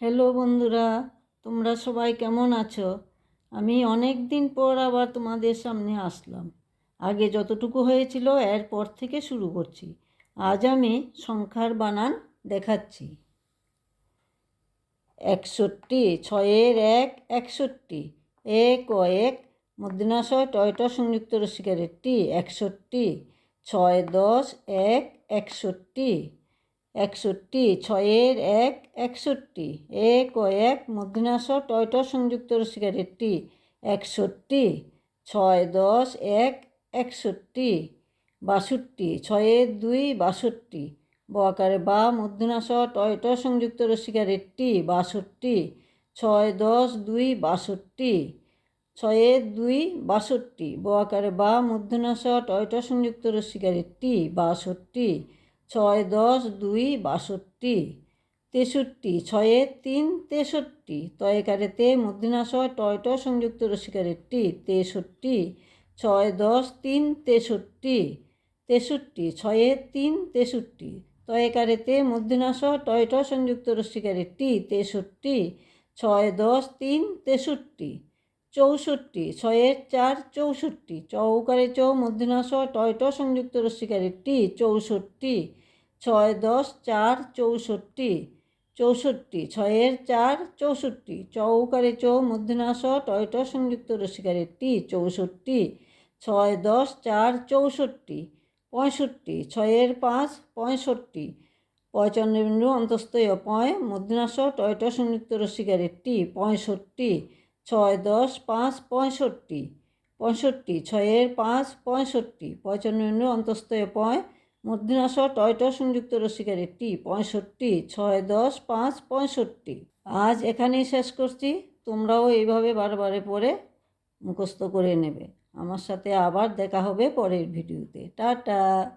Hello বন্ধুরা, তোমরা সবাই কেমন আছো? আমি অনেক দিন পর আবার তোমাদের সামনে আসলাম। আগে যতটুকু হয়েছিল এরপর থেকে শুরু করছি। আজ আমি সংখ্যার বানান দেখাচ্ছি। একষট্টি, ছয়ের এক, একষট্টি। এক ও এক মধ্যনাশয় টয়টা সংযুক্ত রসিকারের টি, একষট্টি। ছয়, দশ, এক, একষট্টি। একষট্টি, ছয়ের এক, একষট্টি, এক ও এক মধ্যনাশ টয়ট সংযুক্ত রসিকারের টি একষট্টি, ছয় দশ, এক, একষট্টি, বাষট্টি, ছয়ের দুই, বাষট্টি, ব আকারে বা মধ্যনাশ টয়ট সংযুক্ত রসিকারের টি বাষট্টি, ছয় দশ, দুই, বাষট্টি, ছয়ের দুই, বাষট্টি, ব আকারে বা মধ্যনাশ টয়ট সংযুক্ত রসিকারের টি বাষট্টি ছয় দশ দুই বাষট্টি, তেষট্টি, ছয়ে তিন তেষট্টি তয়কারে তে মধ্যনাশয় টয়ট সংযুক্ত রসিকারের টি তেষট্টি, ছয় দশ তিন তেষট্টি তেষট্টি, ছয়ে তিন তেষট্টি তয়কারে তে মধ্যনাশয় টয়ট সংযুক্ত রসিকারের টি তেষট্টি, ছয় দশ তিন তেষট্টি চৌষট্টি, ছয়ের চার চৌষট্টি চৌকারে চৌ মধ্যনাশ টয়ট সংযুক্ত রসিকারের টি, চৌষট্টি, ছয়, দশ, চার, চৌষট্টি চৌষট্টি, ছয়ের চার, চৌষট্টি চৌকারে চৌ মধ্যনাশ টয়ট সংযুক্ত রসিকারের টি, চৌষট্টি, ছয়, দশ, চার, চৌষট্টি, পঁয়ষট্টি, ছয়ের পাঁচ, পঁয়ষট্টি, পঁয়চন্ন বিন্দু অন্তস্তয় পয় মধ্যনাশ টয়ট সংযুক্ত রসিকারের টি, পঁয়ষট্টি ছয় দশ পাঁচ পঁয়ষট্টি। পঁয়ষট্টি, ছয়ের পাঁচ পঁয়ষট্টি। পঁয়ষট্টি অন্তস্তয় পয়। মধ্যনাশ টয়ট সংযুক্ত রসিকারের টি, পঁয়ষট্টি, ছয় দশ পাঁচ পঁয়ষট্টি। আজ এখানেই শেষ করছি। তোমরাও এইভাবে বারবারে পড়ে মুখস্থ করে নেবে। আমার সাথে আবার দেখা হবে পরের ভিডিওতে। টাটা!